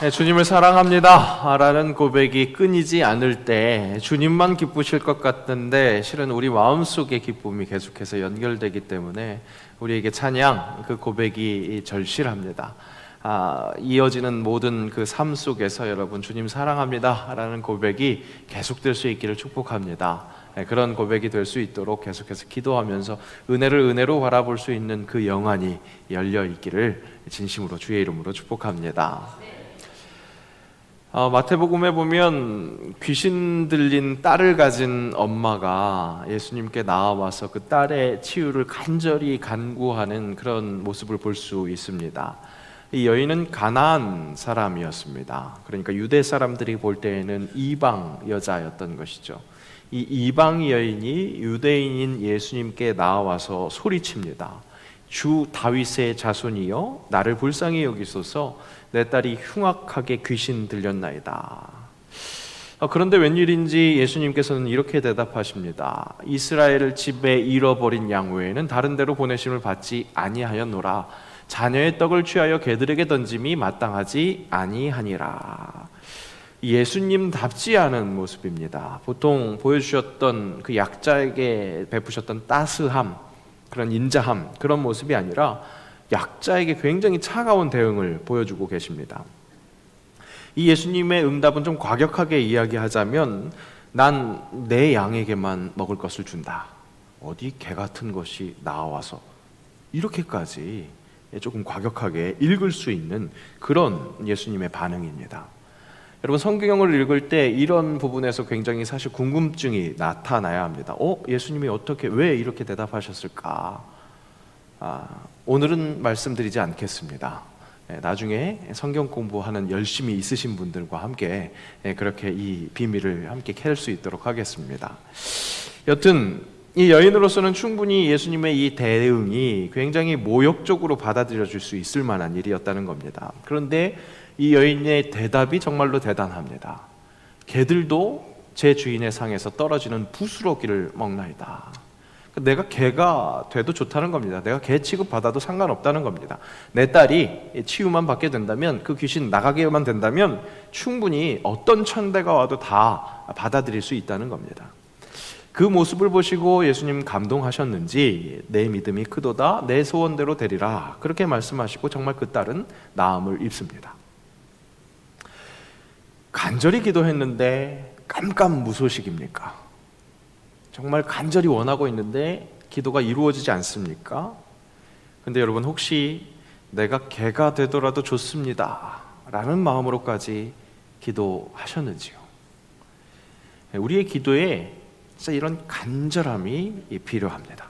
네, 주님을 사랑합니다. 라는 고백이 끊이지 않을 때 주님만 기쁘실 것 같은데 실은 우리 마음속의 기쁨이 계속해서 연결되기 때문에 우리에게 찬양 그 고백이 절실합니다. 아, 이어지는 모든 그 삶 속에서 여러분 주님 사랑합니다. 라는 고백이 계속될 수 있기를 축복합니다. 네, 그런 고백이 될 수 있도록 계속해서 기도하면서 은혜를 은혜로 바라볼 수 있는 그 영안이 열려 있기를 진심으로 주의 이름으로 축복합니다. 어, 마태복음에 보면 귀신 들린 딸을 가진 엄마가 예수님께 나와서 그 딸의 치유를 간절히 간구하는 그런 모습을 볼 수 있습니다. 이 여인은 가나안 사람이었습니다. 그러니까 유대 사람들이 볼 때에는 이방 여자였던 것이죠. 이 이방 여인이 유대인인 예수님께 나와서 소리칩니다. 주 다윗의 자손이여 나를 불쌍히 여기소서 내 딸이 흉악하게 귀신 들렸나이다. 어, 그런데 웬일인지 예수님께서는 이렇게 대답하십니다. 이스라엘을 집에 잃어버린 양 외에는 다른 데로 보내심을 받지 아니하였노라. 자녀의 떡을 취하여 개들에게 던짐이 마땅하지 아니하니라. 예수님답지 않은 모습입니다. 보통 보여주셨던 그 약자에게 베푸셨던 따스함, 그런 인자함, 그런 모습이 아니라 약자에게 굉장히 차가운 대응을 보여주고 계십니다. 이 예수님의 응답은 좀 과격하게 이야기하자면 난 내 양에게만 먹을 것을 준다. 어디 개 같은 것이 나와서 이렇게까지 조금 과격하게 읽을 수 있는 그런 예수님의 반응입니다. 여러분 성경을 읽을 때 이런 부분에서 굉장히 사실 궁금증이 나타나야 합니다. 어, 예수님이 어떻게 왜 이렇게 대답하셨을까? 아, 오늘은 말씀드리지 않겠습니다. 예, 나중에 성경 공부하는 열심히 있으신 분들과 함께 예, 그렇게 이 비밀을 함께 캘 수 있도록 하겠습니다. 여튼 이 여인으로서는 충분히 예수님의 이 대응이 굉장히 모욕적으로 받아들여질 수 있을 만한 일이었다는 겁니다. 그런데 이 여인의 대답이 정말로 대단합니다. 개들도 제 주인의 상에서 떨어지는 부스러기를 먹나이다. 내가 개가 돼도 좋다는 겁니다. 내가 개 취급 받아도 상관없다는 겁니다. 내 딸이 치유만 받게 된다면 그 귀신 나가게만 된다면 충분히 어떤 천대가 와도 다 받아들일 수 있다는 겁니다. 그 모습을 보시고 예수님 감동하셨는지 내 믿음이 크도다 내 소원대로 되리라 그렇게 말씀하시고 정말 그 딸은 나음을 입습니다. 간절히 기도했는데 깜깜무소식입니까? 정말 간절히 원하고 있는데 기도가 이루어지지 않습니까? 근데 여러분 혹시 내가 개가 되더라도 좋습니다. 라는 마음으로까지 기도하셨는지요? 우리의 기도에 진짜 이런 간절함이 필요합니다.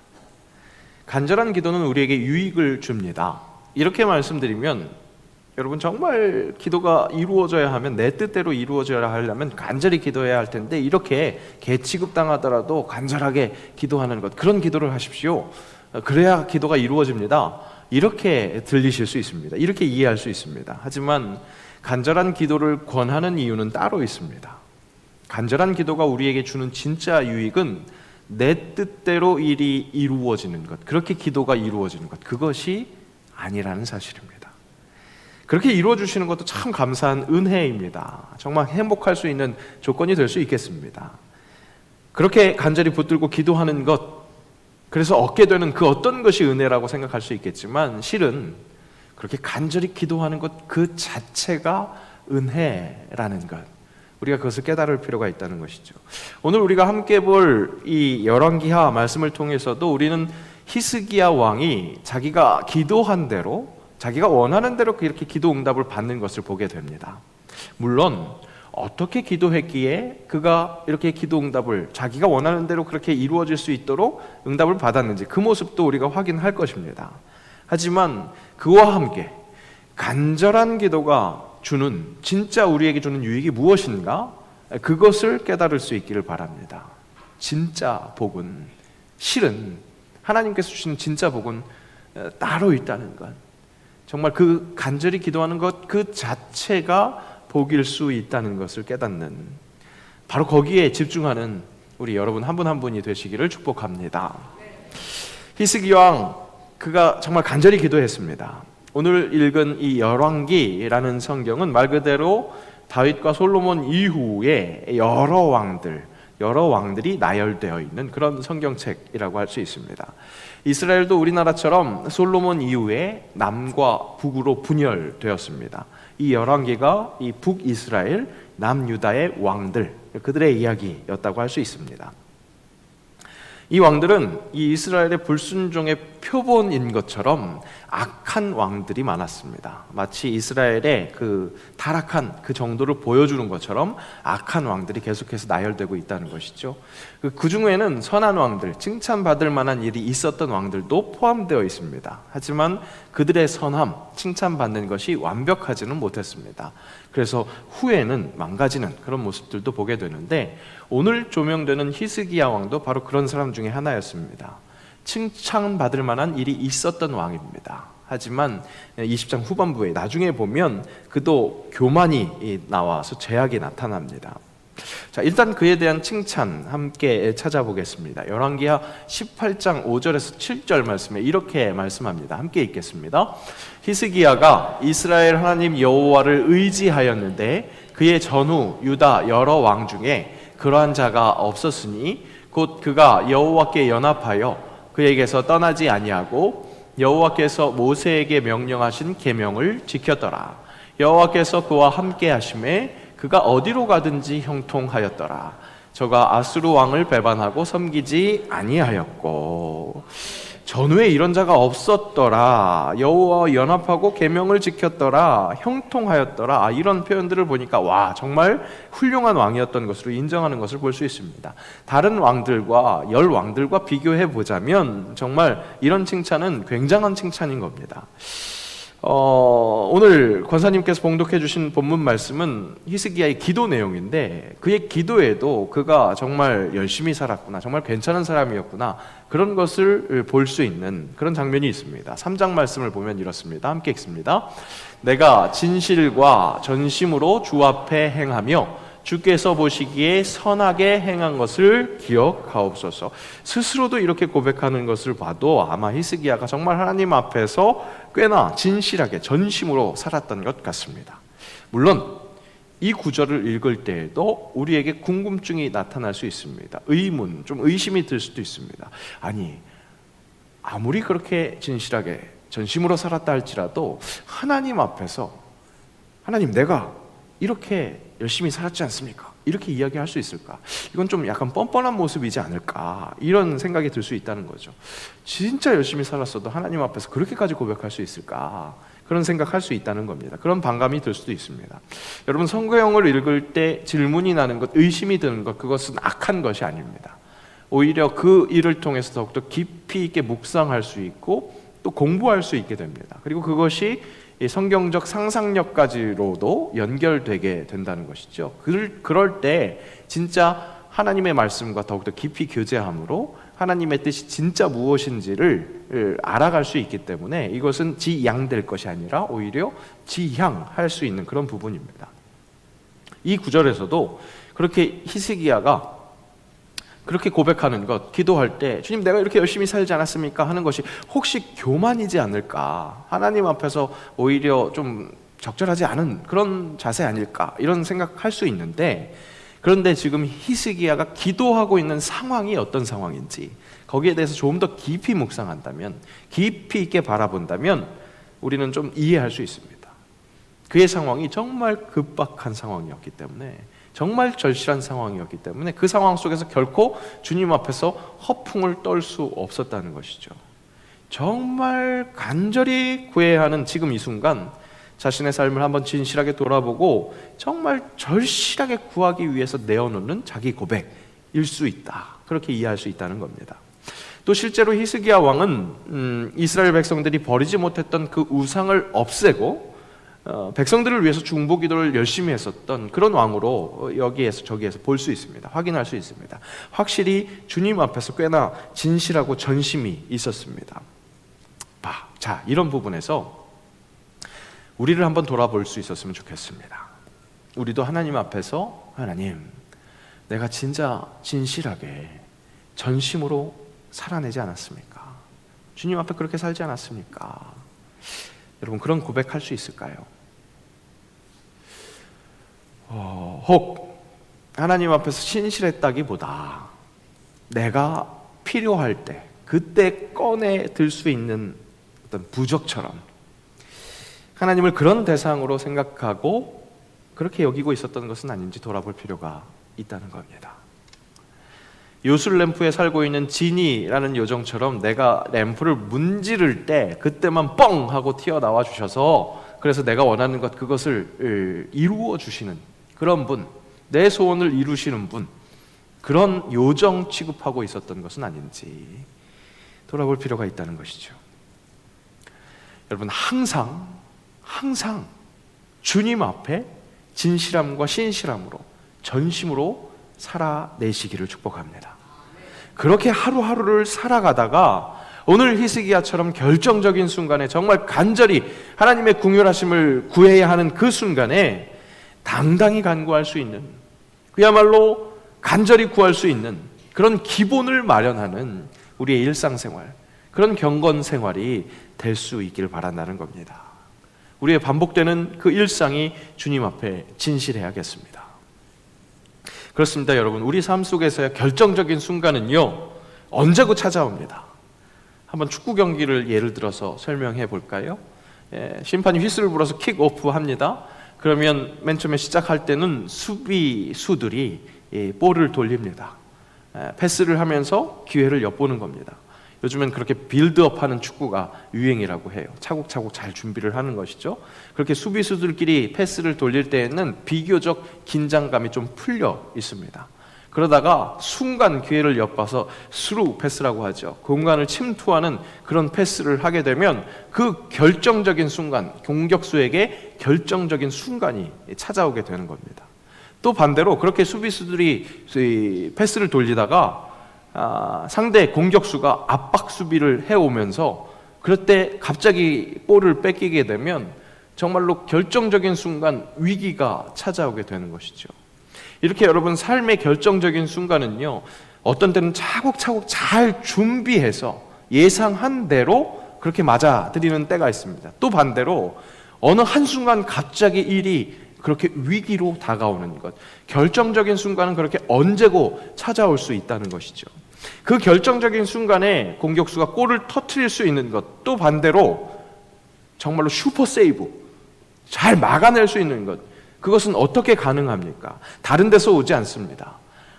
간절한 기도는 우리에게 유익을 줍니다. 이렇게 말씀드리면 여러분 정말 기도가 이루어져야 하면 내 뜻대로 이루어져야 하려면 간절히 기도해야 할 텐데 이렇게 개취급 당하더라도 간절하게 기도하는 것 그런 기도를 하십시오. 그래야 기도가 이루어집니다. 이렇게 들리실 수 있습니다. 이렇게 이해할 수 있습니다. 하지만 간절한 기도를 권하는 이유는 따로 있습니다. 간절한 기도가 우리에게 주는 진짜 유익은 내 뜻대로 일이 이루어지는 것, 그렇게 기도가 이루어지는 것, 그것이 아니라는 사실입니다. 그렇게 이루어 주시는 것도 참 감사한 은혜입니다. 정말 행복할 수 있는 조건이 될 수 있겠습니다. 그렇게 간절히 붙들고 기도하는 것, 그래서 얻게 되는 그 어떤 것이 은혜라고 생각할 수 있겠지만 실은 그렇게 간절히 기도하는 것 그 자체가 은혜라는 것. 우리가 그것을 깨달을 필요가 있다는 것이죠. 오늘 우리가 함께 볼 이 열왕기하 말씀을 통해서도 우리는 히스기야 왕이 자기가 기도한 대로 자기가 원하는 대로 이렇게 기도 응답을 받는 것을 보게 됩니다. 물론 어떻게 기도했기에 그가 이렇게 기도 응답을 자기가 원하는 대로 그렇게 이루어질 수 있도록 응답을 받았는지 그 모습도 우리가 확인할 것입니다. 하지만 그와 함께 간절한 기도가 주는 진짜 우리에게 주는 유익이 무엇인가? 그것을 깨달을 수 있기를 바랍니다. 진짜 복은 실은 하나님께서 주시는 진짜 복은 따로 있다는 것. 정말 그 간절히 기도하는 것 그 자체가 복일 수 있다는 것을 깨닫는 바로 거기에 집중하는 우리 여러분 한분한 분이 되시기를 축복합니다. 히스기 왕 그가 정말 간절히 기도했습니다. 오늘 읽은 이 열왕기라는 성경은 말 그대로 다윗과 솔로몬 이후에 여러 왕들, 여러 왕들이 나열되어 있는 그런 성경책이라고 할 수 있습니다. 이스라엘도 우리나라처럼 솔로몬 이후에 남과 북으로 분열되었습니다. 이 열왕기가 이 북이스라엘, 남유다의 왕들, 그들의 이야기였다고 할 수 있습니다. 이 왕들은 이 이스라엘의 불순종의 표본인 것처럼 악한 왕들이 많았습니다. 마치 이스라엘의 그 타락한 그 정도를 보여주는 것처럼 악한 왕들이 계속해서 나열되고 있다는 것이죠. 그, 그 중에는 선한 왕들, 칭찬받을 만한 일이 있었던 왕들도 포함되어 있습니다. 하지만 그들의 선함, 칭찬받는 것이 완벽하지는 못했습니다. 그래서 후에는 망가지는 그런 모습들도 보게 되는데 오늘 조명되는 히스기야 왕도 바로 그런 사람 중에 하나였습니다. 칭찬받을 만한 일이 있었던 왕입니다. 하지만 20장 후반부에 나중에 보면 그도 교만이 나와서 죄악이 나타납니다. 자, 일단 그에 대한 칭찬 함께 찾아보겠습니다. 열왕기하 18장 5절에서 7절 말씀에 이렇게 말씀합니다. 함께 읽겠습니다. 히스기야가 이스라엘 하나님 여호와를 의지하였는데 그의 전후 유다 여러 왕 중에 그러한 자가 없었으니 곧 그가 여호와께 연합하여 그에게서 떠나지 아니하고 여호와께서 모세에게 명령하신 계명을 지켰더라. 여호와께서 그와 함께 하심에 그가 어디로 가든지 형통하였더라. 저가 아수르 왕을 배반하고 섬기지 아니하였고 전후에 이런 자가 없었더라. 여호와 연합하고 계명을 지켰더라. 형통하였더라. 아, 이런 표현들을 보니까 와 정말 훌륭한 왕이었던 것으로 인정하는 것을 볼 수 있습니다. 다른 왕들과 열 왕들과 비교해 보자면 정말 이런 칭찬은 굉장한 칭찬인 겁니다. 어, 오늘 권사님께서 봉독해 주신 본문 말씀은 히스기야의 기도 내용인데 그의 기도에도 그가 정말 열심히 살았구나 정말 괜찮은 사람이었구나 그런 것을 볼 수 있는 그런 장면이 있습니다. 3장 말씀을 보면 이렇습니다. 함께 읽습니다. 내가 진실과 전심으로 주 앞에 행하며 주께서 보시기에 선하게 행한 것을 기억하옵소서. 스스로도 이렇게 고백하는 것을 봐도 아마 히스기야가 정말 하나님 앞에서 꽤나 진실하게 전심으로 살았던 것 같습니다. 물론 이 구절을 읽을 때에도 우리에게 궁금증이 나타날 수 있습니다. 의문, 좀 의심이 들 수도 있습니다. 아니, 아무리 그렇게 진실하게 전심으로 살았다 할지라도 하나님 앞에서 하나님 내가 이렇게 열심히 살았지 않습니까? 이렇게 이야기할 수 있을까? 이건 좀 약간 뻔뻔한 모습이지 않을까? 이런 생각이 들 수 있다는 거죠. 진짜 열심히 살았어도 하나님 앞에서 그렇게까지 고백할 수 있을까? 그런 생각할 수 있다는 겁니다. 그런 반감이 들 수도 있습니다. 여러분 성경을 읽을 때 질문이 나는 것, 의심이 드는 것, 그것은 악한 것이 아닙니다. 오히려 그 일을 통해서 더욱더 깊이 있게 묵상할 수 있고 또 공부할 수 있게 됩니다. 그리고 그것이 성경적 상상력까지로도 연결되게 된다는 것이죠. 그럴 때 진짜 하나님의 말씀과 더욱더 깊이 교제함으로 하나님의 뜻이 진짜 무엇인지를 알아갈 수 있기 때문에 이것은 지양될 것이 아니라 오히려 지향할 수 있는 그런 부분입니다. 이 구절에서도 그렇게 히스기야가 그렇게 고백하는 것, 기도할 때 주님 내가 이렇게 열심히 살지 않았습니까? 하는 것이 혹시 교만이지 않을까? 하나님 앞에서 오히려 좀 적절하지 않은 그런 자세 아닐까? 이런 생각할 수 있는데 그런데 지금 히스기야가 기도하고 있는 상황이 어떤 상황인지 거기에 대해서 조금 더 깊이 묵상한다면 깊이 있게 바라본다면 우리는 좀 이해할 수 있습니다. 그의 상황이 정말 급박한 상황이었기 때문에 정말 절실한 상황이었기 때문에 그 상황 속에서 결코 주님 앞에서 허풍을 떨 수 없었다는 것이죠. 정말 간절히 구해야 하는 지금 이 순간 자신의 삶을 한번 진실하게 돌아보고 정말 절실하게 구하기 위해서 내어놓는 자기 고백일 수 있다. 그렇게 이해할 수 있다는 겁니다. 또 실제로 히스기야 왕은 음, 이스라엘 백성들이 버리지 못했던 그 우상을 없애고 어, 백성들을 위해서 중보 기도를 열심히 했었던 그런 왕으로 여기에서 저기에서 볼 수 있습니다. 확인할 수 있습니다. 확실히 주님 앞에서 꽤나 진실하고 전심이 있었습니다. 봐, 자 이런 부분에서 우리를 한번 돌아볼 수 있었으면 좋겠습니다. 우리도 하나님 앞에서 하나님, 내가 진짜 진실하게 전심으로 살아내지 않았습니까? 주님 앞에 그렇게 살지 않았습니까? 여러분 그런 고백할 수 있을까요? 어, 혹 하나님 앞에서 신실했다기보다 내가 필요할 때 그때 꺼내 들 수 있는 어떤 부적처럼 하나님을 그런 대상으로 생각하고 그렇게 여기고 있었던 것은 아닌지 돌아볼 필요가 있다는 겁니다. 요술 램프에 살고 있는 지니라는 요정처럼 내가 램프를 문지를 때 그때만 뻥 하고 튀어나와 주셔서 그래서 내가 원하는 것 그것을 이루어 주시는 그런 분, 내 소원을 이루시는 분, 그런 요정 취급하고 있었던 것은 아닌지 돌아볼 필요가 있다는 것이죠. 여러분 항상 항상 주님 앞에 진실함과 신실함으로 전심으로 살아내시기를 축복합니다. 그렇게 하루하루를 살아가다가 오늘 히스기야처럼 결정적인 순간에 정말 간절히 하나님의 궁휼하심을 구해야 하는 그 순간에 당당히 간구할 수 있는 그야말로 간절히 구할 수 있는 그런 기본을 마련하는 우리의 일상생활 그런 경건 생활이 될 수 있기를 바란다는 겁니다. 우리의 반복되는 그 일상이 주님 앞에 진실해야겠습니다. 그렇습니다, 여러분. 우리 삶 속에서의 결정적인 순간은요, 언제고 찾아옵니다. 한번 축구 경기를 예를 들어서 설명해 볼까요? 예, 심판이 휘슬을 불어서 킥 오프 합니다. 그러면 맨 처음에 시작할 때는 수비수들이 예, 볼을 돌립니다. 예, 패스를 하면서 기회를 엿보는 겁니다. 요즘엔 그렇게 빌드업 하는 축구가 유행이라고 해요. 차곡차곡 잘 준비를 하는 것이죠. 그렇게 수비수들끼리 패스를 돌릴 때에는 비교적 긴장감이 좀 풀려 있습니다. 그러다가 순간 기회를 엿봐서 스루 패스라고 하죠. 공간을 침투하는 그런 패스를 하게 되면 그 결정적인 순간, 공격수에게 결정적인 순간이 찾아오게 되는 겁니다. 또 반대로 그렇게 수비수들이 패스를 돌리다가 아, 상대 공격수가 압박 수비를 해오면서 그럴 때 갑자기 볼을 뺏기게 되면 정말로 결정적인 순간 위기가 찾아오게 되는 것이죠. 이렇게 여러분 삶의 결정적인 순간은요, 어떤 때는 차곡차곡 잘 준비해서 예상한 대로 그렇게 맞아들이는 때가 있습니다. 또 반대로 어느 한순간 갑자기 일이 그렇게 위기로 다가오는 것. 결정적인 순간은 그렇게 언제고 찾아올 수 있다는 것이죠. 그 결정적인 순간에 공격수가 골을 터트릴 수 있는 것. 또 반대로 정말로 슈퍼 세이브. 잘 막아낼 수 있는 것. 그것은 어떻게 가능합니까? 다른 데서 오지 않습니다.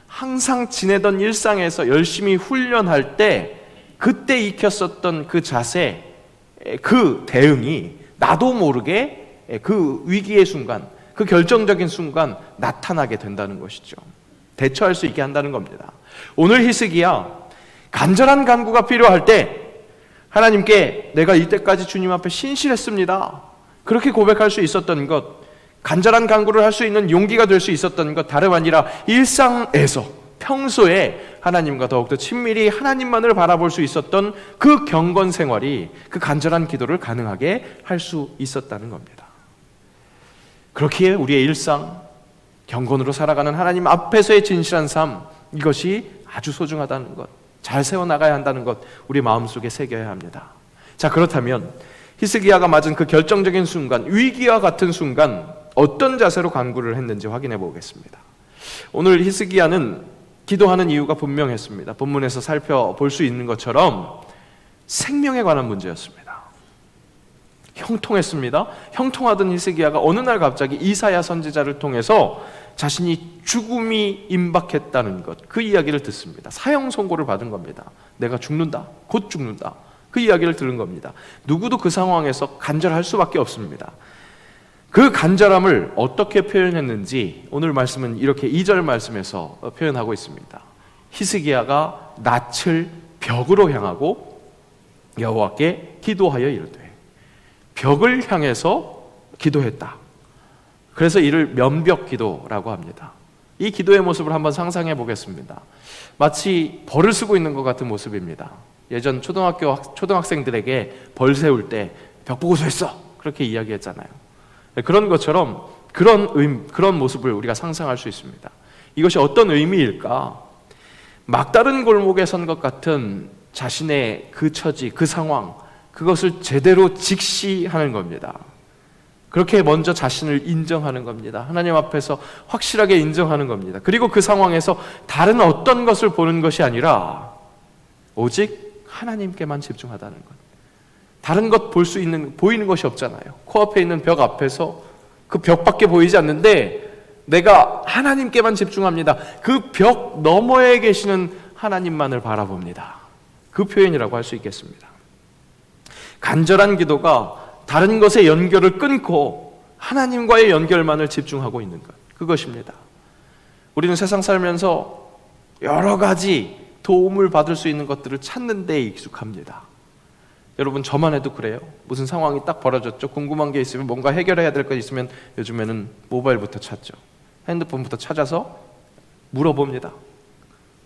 항상 지내던 일상에서 열심히 훈련할 때 그때 익혔었던 그 자세, 그 대응이 나도 모르게 그 위기의 순간, 그 결정적인 순간 나타나게 된다는 것이죠. 대처할 수 있게 한다는 겁니다. 오늘 히스기야 간절한 간구가 필요할 때 하나님께 내가 이때까지 주님 앞에 신실했습니다. 그렇게 고백할 수 있었던 것, 간절한 간구를 할 수 있는 용기가 될 수 있었던 것 다름 아니라 일상에서 평소에 하나님과 더욱더 친밀히 하나님만을 바라볼 수 있었던 그 경건 생활이 그 간절한 기도를 가능하게 할 수 있었다는 겁니다. 그렇기에 우리의 일상, 경건으로 살아가는 하나님 앞에서의 진실한 삶, 이것이 아주 소중하다는 것, 잘 세워나가야 한다는 것, 우리 마음속에 새겨야 합니다. 자, 그렇다면, 히스기야가 맞은 그 결정적인 순간, 위기와 같은 순간, 어떤 자세로 간구를 했는지 확인해 보겠습니다. 오늘 히스기야는 기도하는 이유가 분명했습니다. 본문에서 살펴볼 수 있는 것처럼 생명에 관한 문제였습니다. 형통했습니다. 형통하던 히스기야가 어느 날 갑자기 이사야 선지자를 통해서 자신이 죽음이 임박했다는 것, 그 이야기를 듣습니다. 사형 선고를 받은 겁니다. 내가 죽는다. 곧 죽는다. 그 이야기를 들은 겁니다. 누구도 그 상황에서 간절할 수밖에 없습니다. 그 간절함을 어떻게 표현했는지 오늘 말씀은 이렇게 2절 말씀에서 표현하고 있습니다. 히스기야가 낯을 벽으로 향하고 여호와께 기도하여 이르되 벽을 향해서 기도했다. 그래서 이를 면벽 기도라고 합니다. 이 기도의 모습을 한번 상상해 보겠습니다. 마치 벌을 쓰고 있는 것 같은 모습입니다. 예전 초등학교 초등학생들에게 벌 세울 때 벽 보고 서 있어 그렇게 이야기했잖아요. 네, 그런 것처럼 그런 의, 그런 모습을 우리가 상상할 수 있습니다. 이것이 어떤 의미일까? 막다른 골목에 선 것 같은 자신의 그 처지, 그 상황, 그것을 제대로 직시하는 겁니다. 그렇게 먼저 자신을 인정하는 겁니다. 하나님 앞에서 확실하게 인정하는 겁니다. 그리고 그 상황에서 다른 어떤 것을 보는 것이 아니라 오직 하나님께만 집중하다는 것. 다른 것 볼 수 있는 보이는 것이 없잖아요. 코앞에 있는 벽 앞에서 그 벽밖에 보이지 않는데 내가 하나님께만 집중합니다. 그 벽 너머에 계시는 하나님만을 바라봅니다. 그 표현이라고 할 수 있겠습니다. 간절한 기도가 다른 것의 연결을 끊고 하나님과의 연결만을 집중하고 있는 것. 그것입니다. 우리는 세상 살면서 여러 가지 도움을 받을 수 있는 것들을 찾는 데 익숙합니다. 여러분 저만 해도 그래요. 무슨 상황이 딱 벌어졌죠. 궁금한 게 있으면 뭔가 해결해야 될거 있으면 요즘에는 모바일부터 찾죠. 핸드폰부터 찾아서 물어봅니다.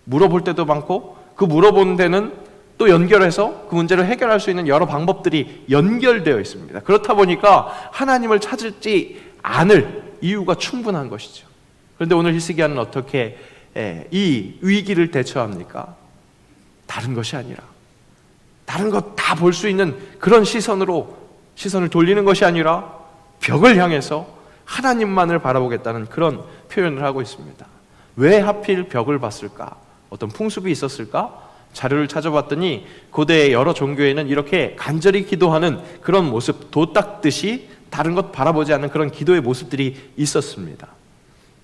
물어볼 때도 많고 그 물어본 데는 또 연결해서 그 문제를 해결할 수 있는 여러 방법들이 연결되어 있습니다. 그렇다 보니까 하나님을 찾을지 않을 이유가 충분한 것이죠. 그런데 오늘 히스기야는 어떻게 예, 이 위기를 대처합니까? 다른 것이 아니라 다른 것 다 볼 수 있는 그런 시선으로 시선을 돌리는 것이 아니라 벽을 향해서 하나님만을 바라보겠다는 그런 표현을 하고 있습니다. 왜 하필 벽을 봤을까? 어떤 풍습이 있었을까? 자료를 찾아봤더니 고대의 여러 종교에는 이렇게 간절히 기도하는 그런 모습, 도 닦듯이 다른 것 바라보지 않는 그런 기도의 모습들이 있었습니다.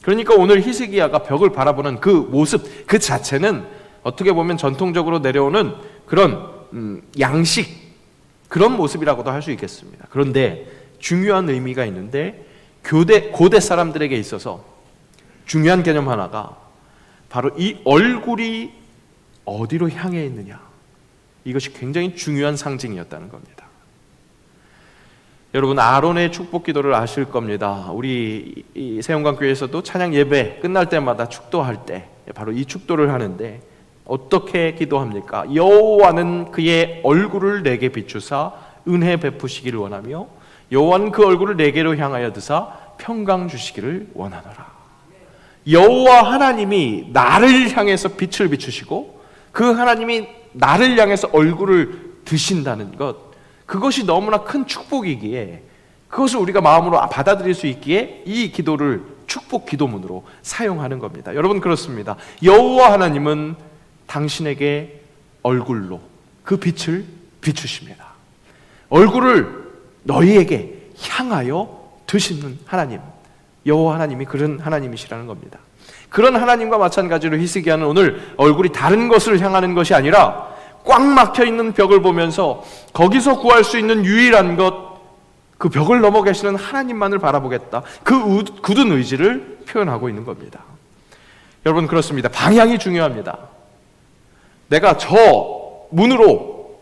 그러니까 오늘 히스기야가 벽을 바라보는 그 모습 그 자체는 어떻게 보면 전통적으로 내려오는 그런 음, 양식 그런 모습이라고도 할 수 있겠습니다. 그런데 중요한 의미가 있는데 교대 고대 사람들에게 있어서 중요한 개념 하나가 바로 이 얼굴이 어디로 향해 있느냐 이것이 굉장히 중요한 상징이었다는 겁니다. 여러분 아론의 축복 기도를 아실 겁니다. 우리 세용관 교회에서도 찬양 예배 끝날 때마다 축도할 때 바로 이 축도를 하는데 어떻게 기도합니까? 여호와는 그의 얼굴을 내게 비추사 은혜 베푸시기를 원하며 여호와는 그 얼굴을 내게로 향하여 드사 평강 주시기를 원하노라. 여호와 하나님이 나를 향해서 빛을 비추시고 그 하나님이 나를 향해서 얼굴을 드신다는 것 그것이 너무나 큰 축복이기에 그것을 우리가 마음으로 받아들일 수 있기에 이 기도를 축복 기도문으로 사용하는 겁니다. 여러분 그렇습니다. 여호와 하나님은 당신에게 얼굴로 그 빛을 비추십니다. 얼굴을 너희에게 향하여 드시는 하나님. 여호와 하나님이 그런 하나님이시라는 겁니다. 그런 하나님과 마찬가지로 히스기야는 오늘 얼굴이 다른 것을 향하는 것이 아니라 꽉 막혀 있는 벽을 보면서 거기서 구할 수 있는 유일한 것, 그 벽을 넘어 계시는 하나님만을 바라보겠다. 그 굳은 의지를 표현하고 있는 겁니다. 여러분, 그렇습니다. 방향이 중요합니다. 내가 저 문으로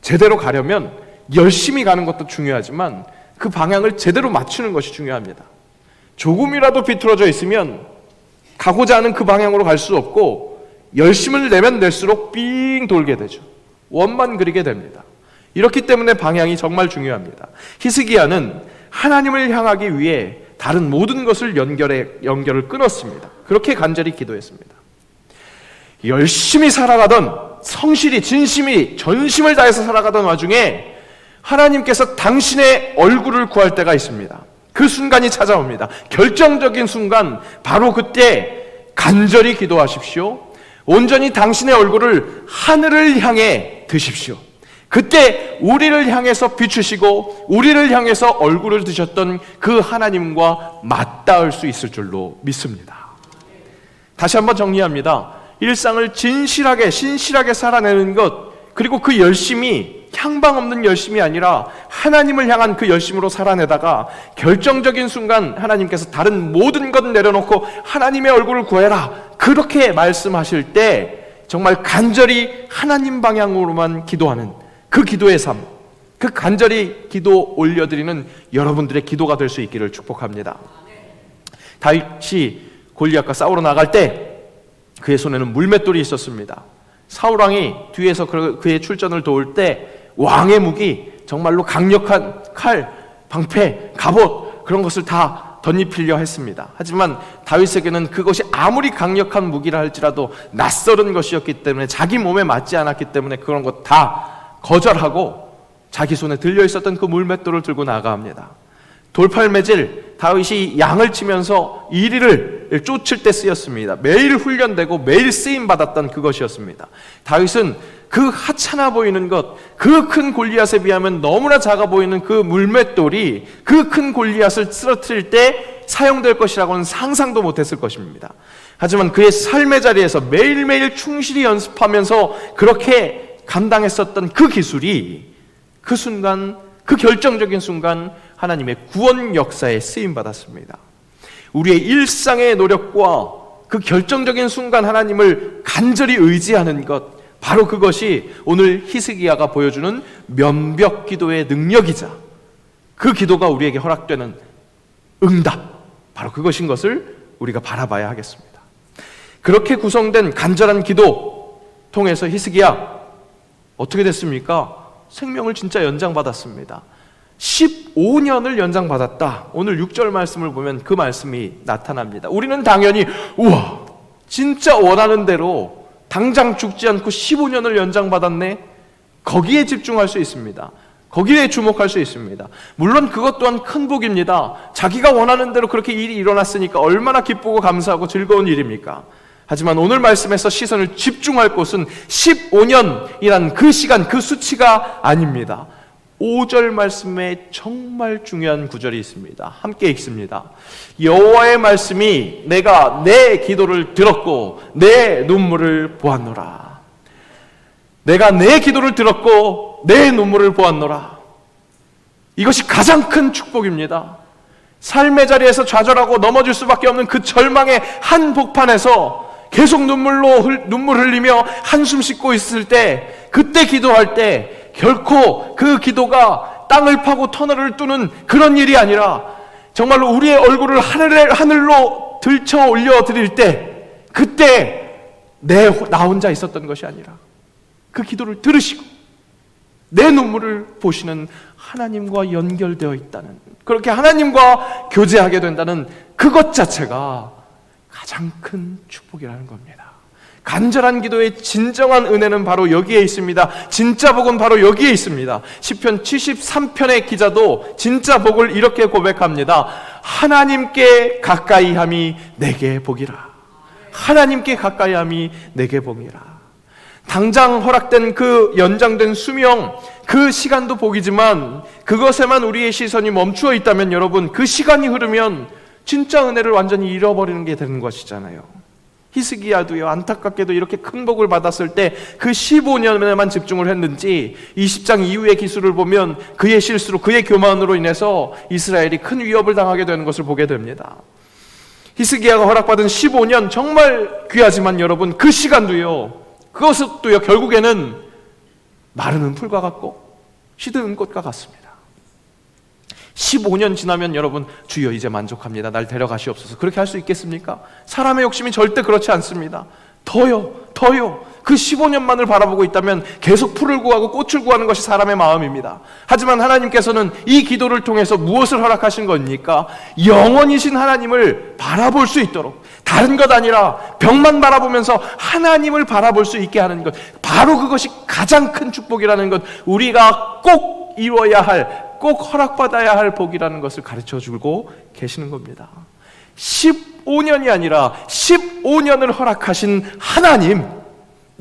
제대로 가려면 열심히 가는 것도 중요하지만 그 방향을 제대로 맞추는 것이 중요합니다. 조금이라도 비틀어져 있으면 가고자 하는 그 방향으로 갈 수 없고 열심을 내면 낼수록 삥 돌게 되죠. 원만 그리게 됩니다. 이렇기 때문에 방향이 정말 중요합니다. 히스기야는 하나님을 향하기 위해 다른 모든 것을 연결해 연결을 끊었습니다. 그렇게 간절히 기도했습니다. 열심히 살아가던 성실히 진심이 전심을 다해서 살아가던 와중에 하나님께서 당신의 얼굴을 구할 때가 있습니다. 그 순간이 찾아옵니다. 결정적인 순간 바로 그때 간절히 기도하십시오. 온전히 당신의 얼굴을 하늘을 향해 드십시오. 그때 우리를 향해서 비추시고 우리를 향해서 얼굴을 드셨던 그 하나님과 맞닿을 수 있을 줄로 믿습니다. 다시 한번 정리합니다. 일상을 진실하게 신실하게 살아내는 것 그리고 그 열심이 향방 없는 열심이 아니라 하나님을 향한 그 열심으로 살아내다가 결정적인 순간 하나님께서 다른 모든 것 내려놓고 하나님의 얼굴을 구해라. 그렇게 말씀하실 때 정말 간절히 하나님 방향으로만 기도하는 그 기도의 삶, 그 간절히 기도 올려드리는 여러분들의 기도가 될 수 있기를 축복합니다. 다윗이 골리앗과 싸우러 나갈 때 그의 손에는 물맷돌이 있었습니다. 사울 왕이 뒤에서 그, 그의 출전을 도울 때 왕의 무기 정말로 강력한 칼, 방패, 갑옷 그런 것을 다 덧입히려 했습니다. 하지만 다윗에게는 그것이 아무리 강력한 무기라 할지라도 낯설은 것이었기 때문에 자기 몸에 맞지 않았기 때문에 그런 것 다 거절하고 자기 손에 들려 있었던 그 물맷돌을 들고 나아갑니다. 돌팔매질 다윗이 양을 치면서 이리를 쫓을 때 쓰였습니다. 매일 훈련되고 매일 쓰임 받았던 그것이었습니다. 다윗은 그 하찮아 보이는 것, 그 큰 골리앗에 비하면 너무나 작아 보이는 그 물맷돌이 그 큰 골리앗을 쓰러뜨릴 때 사용될 것이라고는 상상도 못했을 것입니다. 하지만 그의 삶의 자리에서 매일매일 충실히 연습하면서 그렇게 감당했었던 그 기술이 그 순간, 그 결정적인 순간 하나님의 구원 역사에 쓰임 받았습니다. 우리의 일상의 노력과 그 결정적인 순간 하나님을 간절히 의지하는 것, 바로 그것이 오늘 히스기야가 보여주는 면벽 기도의 능력이자 그 기도가 우리에게 허락되는 응답, 바로 그것인 것을 우리가 바라봐야 하겠습니다. 그렇게 구성된 간절한 기도 통해서 히스기야 어떻게 됐습니까? 생명을 진짜 연장받았습니다. 15년을 연장받았다. 오늘 6절 말씀을 보면 그 말씀이 나타납니다. 우리는 당연히 우와 진짜 원하는 대로 당장 죽지 않고 15년을 연장받았네. 거기에 집중할 수 있습니다. 거기에 주목할 수 있습니다. 물론 그것 또한 큰 복입니다. 자기가 원하는 대로 그렇게 일이 일어났으니까 얼마나 기쁘고 감사하고 즐거운 일입니까? 하지만 오늘 말씀에서 시선을 집중할 곳은 15년이란 그 시간, 그 수치가 아닙니다. 5절 말씀에 정말 중요한 구절이 있습니다. 함께 읽습니다. 여호와의 말씀이 내가 내 기도를 들었고 내 눈물을 보았노라. 내가 내 기도를 들었고 내 눈물을 보았노라. 이것이 가장 큰 축복입니다. 삶의 자리에서 좌절하고 넘어질 수밖에 없는 그 절망의 한 복판에서 계속 눈물로 흘, 눈물 흘리며 한숨 씻고 있을 때 그때 기도할 때 결코 그 기도가 땅을 파고 터널을 뚫는 그런 일이 아니라 정말로 우리의 얼굴을 하늘에, 하늘로 들쳐 올려 드릴 때 그때 내 나 혼자 있었던 것이 아니라 그 기도를 들으시고 내 눈물을 보시는 하나님과 연결되어 있다는 그렇게 하나님과 교제하게 된다는 그것 자체가 가장 큰 축복이라는 겁니다. 간절한 기도의 진정한 은혜는 바로 여기에 있습니다. 진짜 복은 바로 여기에 있습니다. 시편 73편의 기자도 진짜 복을 이렇게 고백합니다. 하나님께 가까이 함이 내게 복이라. 하나님께 가까이 함이 내게 복이라. 당장 허락된 그 연장된 수명, 그 시간도 복이지만 그것에만 우리의 시선이 멈추어 있다면 여러분 그 시간이 흐르면 진짜 은혜를 완전히 잃어버리는 게 되는 것이잖아요. 히스기야도요 안타깝게도 이렇게 큰 복을 받았을 때 그 15년에만 집중을 했는지 20장 이후의 기술을 보면 그의 실수로 그의 교만으로 인해서 이스라엘이 큰 위협을 당하게 되는 것을 보게 됩니다. 히스기야가 허락받은 15년 정말 귀하지만 여러분 그 시간도요 그것도요 결국에는 마르는 풀과 같고 시드는 꽃과 같습니다. 15년 지나면 여러분 주여 이제 만족합니다. 날 데려가시옵소서. 그렇게 할 수 있겠습니까? 사람의 욕심이 절대 그렇지 않습니다. 더요, 더요. 그 15년만을 바라보고 있다면 계속 풀을 구하고 꽃을 구하는 것이 사람의 마음입니다. 하지만 하나님께서는 이 기도를 통해서 무엇을 허락하신 겁니까? 영원이신 하나님을 바라볼 수 있도록 다른 것 아니라 병만 바라보면서 하나님을 바라볼 수 있게 하는 것. 바로 그것이 가장 큰 축복이라는 것. 우리가 꼭 이루어야 할, 꼭 허락받아야 할 복이라는 것을 가르쳐 주고 계시는 겁니다. 15년이 아니라 15년을 허락하신 하나님,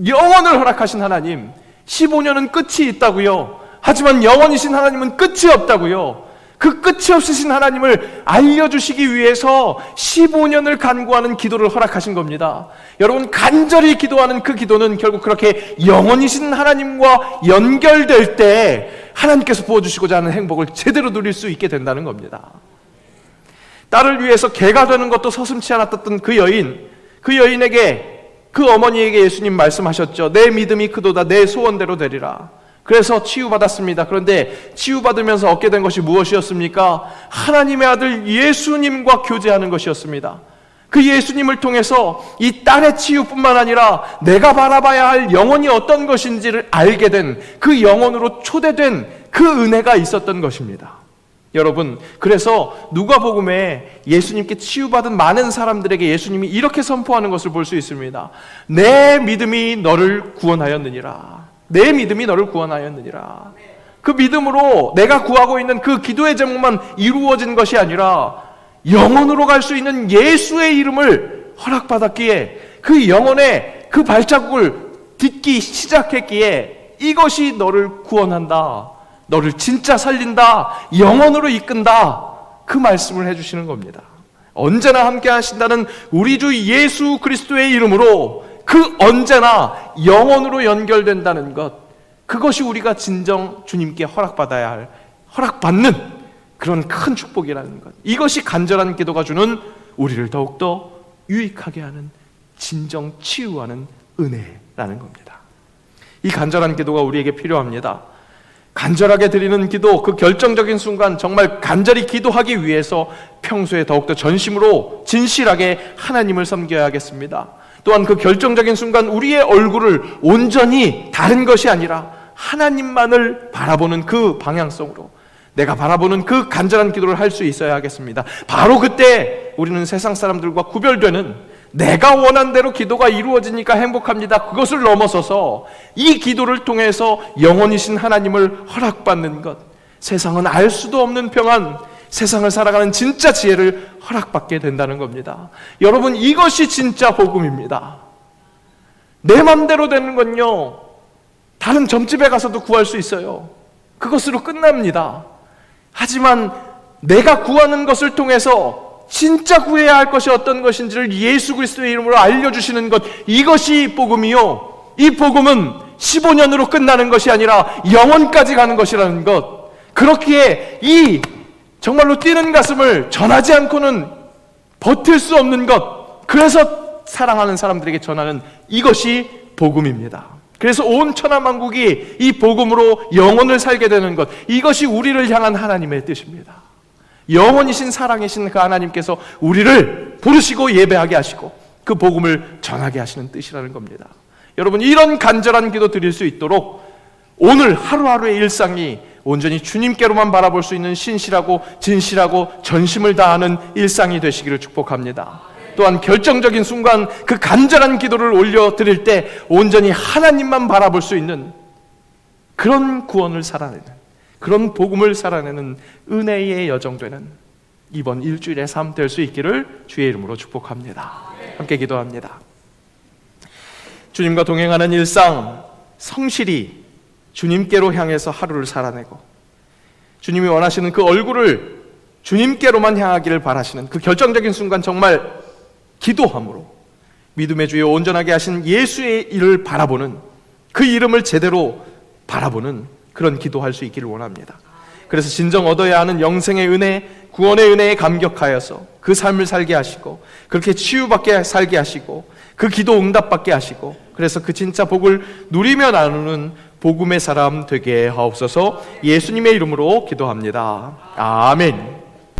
영원을 허락하신 하나님, 15년은 끝이 있다고요. 하지만 영원이신 하나님은 끝이 없다고요. 그 끝이 없으신 하나님을 알려주시기 위해서 15년을 간구하는 기도를 허락하신 겁니다. 여러분, 간절히 기도하는 그 기도는 결국 그렇게 영원이신 하나님과 연결될 때 하나님께서 부어주시고자 하는 행복을 제대로 누릴 수 있게 된다는 겁니다. 딸을 위해서 개가 되는 것도 서슴치 않았던 그 여인, 그 여인에게 그 어머니에게 예수님 말씀하셨죠. 내 믿음이 크도다 내 소원대로 되리라. 그래서 치유받았습니다. 그런데 치유받으면서 얻게 된 것이 무엇이었습니까? 하나님의 아들 예수님과 교제하는 것이었습니다. 그 예수님을 통해서 이 딸의 치유뿐만 아니라 내가 바라봐야 할 영혼이 어떤 것인지를 알게 된 그 영혼으로 초대된 그 은혜가 있었던 것입니다. 여러분, 그래서 누가복음에 예수님께 치유받은 많은 사람들에게 예수님이 이렇게 선포하는 것을 볼 수 있습니다. 내 믿음이 너를 구원하였느니라. 내 믿음이 너를 구원하였느니라. 그 믿음으로 내가 구하고 있는 그 기도의 제목만 이루어진 것이 아니라 영원으로 갈 수 있는 예수의 이름을 허락받았기에 그 영혼의 그 발자국을 딛기 시작했기에 이것이 너를 구원한다. 너를 진짜 살린다. 영원으로 이끈다. 그 말씀을 해주시는 겁니다. 언제나 함께 하신다는 우리 주 예수 그리스도의 이름으로 그 언제나 영원으로 연결된다는 것. 그것이 우리가 진정 주님께 허락받아야 할, 허락받는 그런 큰 축복이라는 것. 이것이 간절한 기도가 주는 우리를 더욱더 유익하게 하는 진정 치유하는 은혜라는 겁니다. 이 간절한 기도가 우리에게 필요합니다. 간절하게 드리는 기도, 그 결정적인 순간 정말 간절히 기도하기 위해서 평소에 더욱더 전심으로 진실하게 하나님을 섬겨야겠습니다. 또한 그 결정적인 순간 우리의 얼굴을 온전히 다른 것이 아니라 하나님만을 바라보는 그 방향성으로 내가 바라보는 그 간절한 기도를 할 수 있어야 하겠습니다. 바로 그때 우리는 세상 사람들과 구별되는 내가 원한 대로 기도가 이루어지니까 행복합니다. 그것을 넘어서서 이 기도를 통해서 영원이신 하나님을 허락받는 것. 세상은 알 수도 없는 평안, 세상을 살아가는 진짜 지혜를 허락받게 된다는 겁니다. 여러분, 이것이 진짜 복음입니다. 내 맘대로 되는 건요, 다른 점집에 가서도 구할 수 있어요. 그것으로 끝납니다. 하지만 내가 구하는 것을 통해서 진짜 구해야 할 것이 어떤 것인지를 예수 그리스도의 이름으로 알려주시는 것, 이것이 복음이요. 이 복음은 15년으로 끝나는 것이 아니라 영원까지 가는 것이라는 것. 그렇기에 이 정말로 뛰는 가슴을 전하지 않고는 버틸 수 없는 것. 그래서 사랑하는 사람들에게 전하는 이것이 복음입니다. 그래서 온 천하만국이 이 복음으로 영혼을 살게 되는 것. 이것이 우리를 향한 하나님의 뜻입니다. 영원이신 사랑이신 그 하나님께서 우리를 부르시고 예배하게 하시고 그 복음을 전하게 하시는 뜻이라는 겁니다. 여러분 이런 간절한 기도 드릴 수 있도록 오늘 하루하루의 일상이 온전히 주님께로만 바라볼 수 있는 신실하고 진실하고 전심을 다하는 일상이 되시기를 축복합니다. 또한 결정적인 순간 그 간절한 기도를 올려 드릴 때 온전히 하나님만 바라볼 수 있는 그런 구원을 살아내는 그런 복음을 살아내는 은혜의 여정되는 이번 일주일의 삶 될 수 있기를 주의 이름으로 축복합니다. 함께 기도합니다. 주님과 동행하는 일상 성실히 주님께로 향해서 하루를 살아내고 주님이 원하시는 그 얼굴을 주님께로만 향하기를 바라시는 그 결정적인 순간 정말 기도함으로 믿음의 주에 온전하게 하신 예수의 일을 바라보는 그 이름을 제대로 바라보는 그런 기도할 수 있기를 원합니다. 그래서 진정 얻어야 하는 영생의 은혜, 구원의 은혜에 감격하여서 그 삶을 살게 하시고 그렇게 치유받게 살게 하시고 그 기도 응답받게 하시고 그래서 그 진짜 복을 누리며 나누는 복음의 사람 되게 하옵소서 예수님의 이름으로 기도합니다. 아멘.